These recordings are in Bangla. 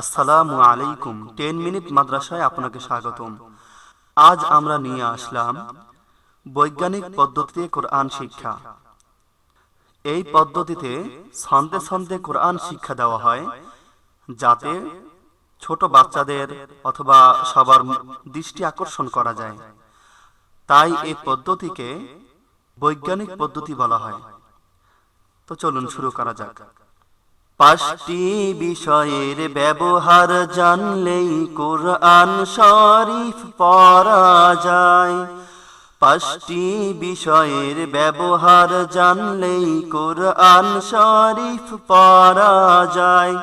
আসসালামু আলাইকুম। টেন মিনিট মাদ্রাসায় আপনাকে স্বাগতম। আজ আমরা নিয়ে আসলাম বৈজ্ঞানিক পদ্ধতিতে কোরআন শিক্ষা। এই পদ্ধতিতে ছন্দে ছন্দে কোরআন শিক্ষা দেওয়া হয়, যাতে ছোট বাচ্চাদের অথবা সবার দৃষ্টি আকর্ষণ করা যায়। তাই এই পদ্ধতিকে বৈজ্ঞানিক পদ্ধতি বলা হয়। তো চলুন শুরু করা যাক। পাঁচটি বিষয়ের ব্যবহার জানলেই কোরআন শরীফ পড়া যায়। পাঁচটি বিষয়ের ব্যবহার জানলেই কোরআন শরীফ পড়া যায়।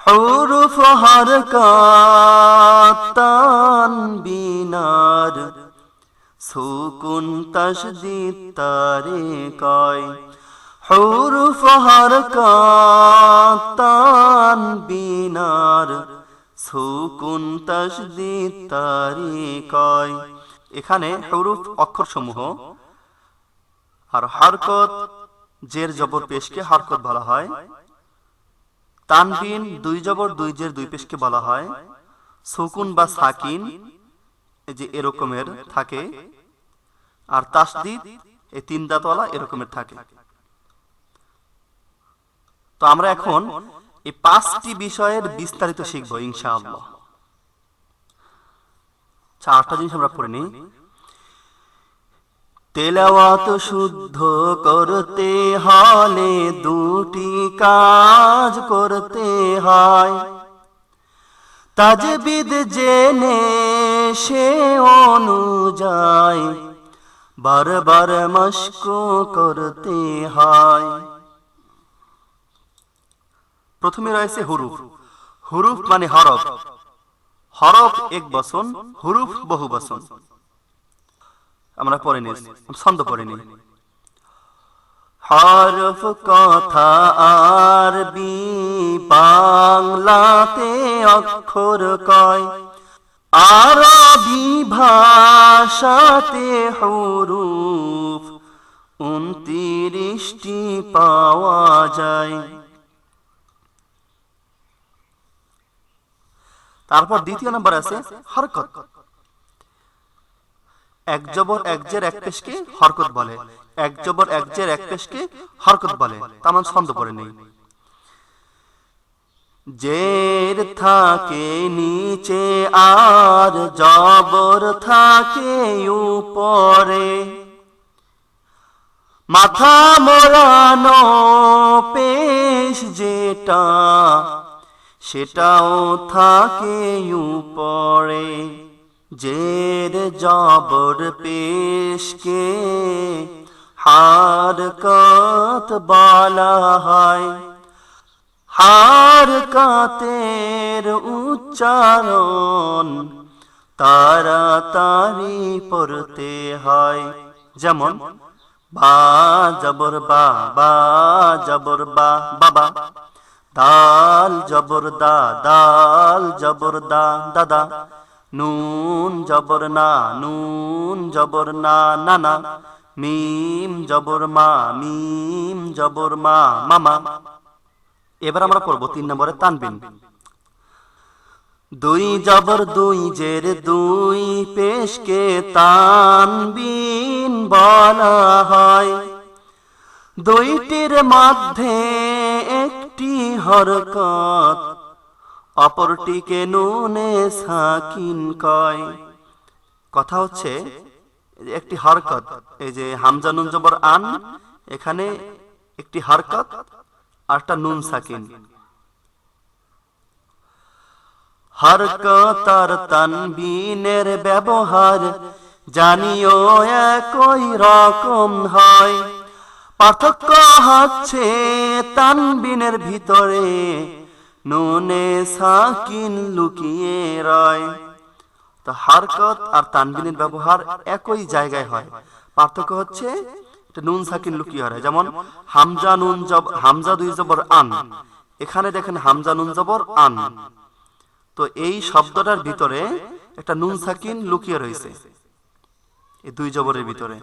হুরুফ হরকাতান বিনার, সুকুন তসদিদ তারে কয়। হুরুফ হরকাতান বিনার, সুকুন তসদিদ তারে কয় এখানে হুরুফ অক্ষরসমূহ, আর হরকত, জের জবর পেশকে হরকত বলা হয়। তানবিন, দুই জবর, দুই জের, দুই পেশকে বলা হয়। সুকুন বা সাকিন যে এরকমের থাকে। আর তাসদিদ, এই তিন দাঁতওয়ালা এরকমের থাকে। তো আমরা এখন এই পাঁচটি বিষয়ের বিস্তারিত শিখব ইনশাআল্লাহ। চারটা জিনিস আমরা পড়ে নিই। তেলাওয়াত শুদ্ধ করতে হলে দুটি কাজ করতে হয়। তাজবিদ জেনে সে অনুযায়ী বারবার মস্ক করতে হয়। প্রথমে রয়েছে হুরুফ। হুরুফ মানে হরফ। হরফ এক বসন হুরুফ বহু বসন আমরা পড়ে নিই, ছন্দ পড়ে নিই। হরফ কথা আরবি, বাংলাতে অক্ষর কয়। আরবি ভাষাতে হুরুফ উনত্রিশটি পাওয়া যায়। তারপর দ্বিতীয় নাম্বার আছে হরকত। এক জবর এক জের এক পেশকে হরকত বলে। এক জবর এক জের এক পেশকে হরকত বলে। তামান ছন্দ পড়ে নেই। জের থাকে নিচে আর জবর থাকে উপরে। মাথা মোড়ানো পেশ যেটা সেটাও থাকে উপরে। জের জবর পেশকে হার কত বলা হয়। হার কাতের উচ্চারণ তাড়াতাড়ি পড়তে হয়। যেমন, বা জবর বা বা জবর বা বাবা দাল জবর দা, দাল জবর দা, দাদা। নুন জবর না, নুন জবর না নানা মিম জবর মা, মিম জবর মা মামা এবার আমরা পড়ব তিন নম্বরে তানবিন। দুই জবর, দুই জের, দুই পেশকে তানবিন বলা হয়। দুইটির মধ্যে একটি হরকত। অপরটিকে নুনে সাকিন কয়। কথা হচ্ছে, একটি হরকত, এই যে হামজা নুন জবর আন, এখানে একটি হরকত আর একটা নুন সাকিন। হরকত আর তানবিনের ব্যবহার জানিও একই রকম হয়। পার্থক্য হচ্ছে তানবিনের ভিতরে নুনে সাকিন লুকিয়ে রয়। তো হারকত আর তানবিনের ব্যবহার একই জায়গায় হয়। পার্থক্য হচ্ছে নুন সাকিন লুকিয়ে হয় যেমন হামজা নুন জব হামজা দুই জবর আন। এখানে দেখেন হামজা নুন জবর আন। তো এই শব্দটার ভিতরে একটা নুন সাকিন লুকিয়ে রয়েছে। এই দুই জবরের ভিতরে।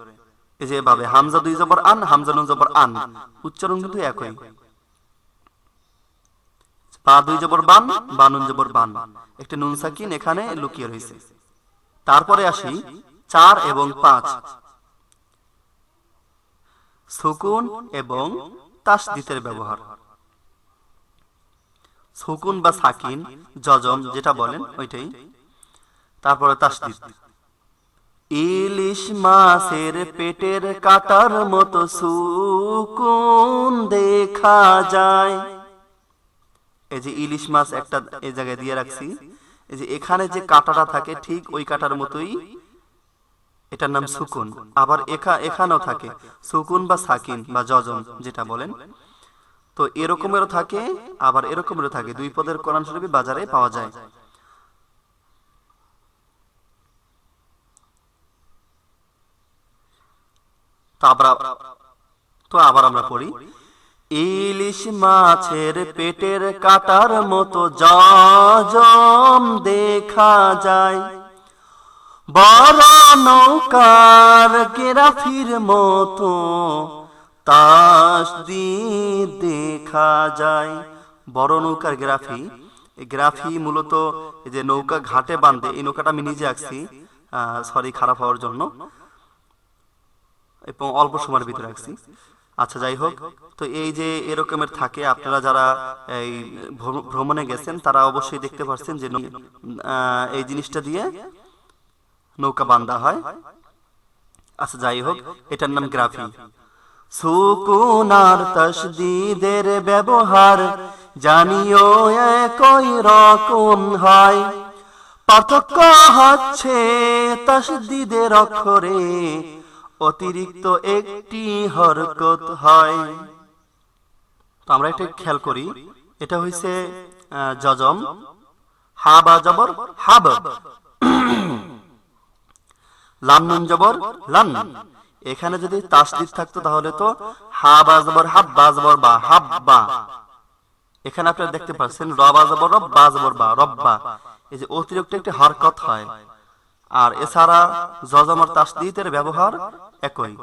এই যে এভাবে হামজা দুই জবর আন, হামজা নুন জবর আন। উচ্চারণ কিন্তু একই। বা দুই জবর বান বানুন জবর বান। একটি নুন সাকিন এখানে লুকিয়ে রয়েছে। তারপরে আসি চার এবং পাঁচ। সুকুন এবং তাসদিতের ব্যবহার। সুকুন বা সাকিন জজম যেটা বলেন, ওইটাই। তারপরে তাসদিদ। ইলিশ মাছের পেটের কাটার মতো সুকুন দেখা যায়। এই যে ইলিশ মাছ একটা এই জায়গায় দিয়ে রাখছি। এই যে এখানে যে কাটাটা থাকে, ঠিক ওই কাটার মতোই এটার নাম সুকুন। আবার এখা এখানেও থাকে, সুকুন বা সাকিন বা জজম যেটা বলেন। তো এরকমেরও থাকে, আবার এরকমেরও থাকে। দুই পদের কোরআন শরীফ বাজারে পাওয়া যায়। তো আবার তো আবার আমরা পড়ি, ইলিশ মাছের পেটের কাটার মতো জম দেখা যায়। বড় নৌকার গেরাফির মতো তাস দেখা যায়। বড় নৌকার গ্রাফি গ্রাফি মূলত যে নৌকা ঘাটে বাঁধে, এই নৌকাটা আমি নিজে আঁকছি সরি খারাপ হওয়ার জন্য। এবং অল্প সময়ের ভিতরে রাখছি। আচ্ছা যাই হোক, তো এই যে এরকমের থাকে, আপনারা যারা এই ভ্রম- ভ্রমণে গেছেন, তারা অবশ্যই দেখতে পাচ্ছেন যে এই জিনিসটা দিয়ে নৌকা বান্ধা হয়। আচ্ছা যাই হোক, এটার নাম গ্রাফি। সুকুনার তসদিদের ব্যবহার জানিও একই রকম হয়। পার্থক্য হচ্ছে তসদিদের অক্ষরে অতিরিক্ত একটি হরকত হয়। তো আমরা একটা খেয়াল করি। এটা হইছে জজম হা বা জবর, হাব। লাম, নুন, জবর, লান। এখানে যদি তাসদিদ থাকতো তাহলে তো হা বা জবর, হাব বা জবর বা হাব্বা। এখানে আপনারা দেখতে পাচ্ছেন, র বা জবর, রব বা জবর বা রব্বা। এই যে অতিরিক্ত একটি হরকত হয়। আর এছাড়া জজম আর তাসদিদের ব্যবহার একই।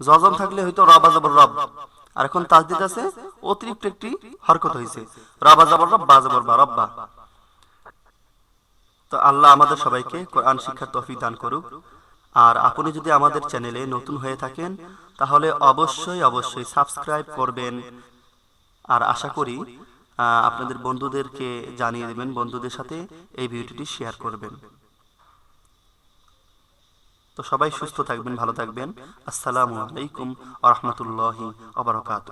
জজম থাকলে হয়তো র বা জবর রব। আর এখন তাসদিদ আছে, অতিরিক্ত একটি হরকত হয়েছে র বা জবর রব, বা জবর বা রব্বা। তো আল্লাহ আমাদের সবাইকে কোরআন শিক্ষার তৌফিক দান করুক। আর আপনি যদি আমাদের চ্যানেলে নতুন হয়ে থাকেন, তাহলে অবশ্যই অবশ্যই সাবস্ক্রাইব করবেন। আর আশা করি আপনাদের বন্ধুদেরকে জানিয়ে দেবেন, বন্ধুদের সাথে এই ভিডিওটি শেয়ার করবেন। তো সবাই সুস্থ থাকবেন ভালো থাকবেন। আসসালামু আলাইকুম আ রহমতুল্লাহি আবরকাত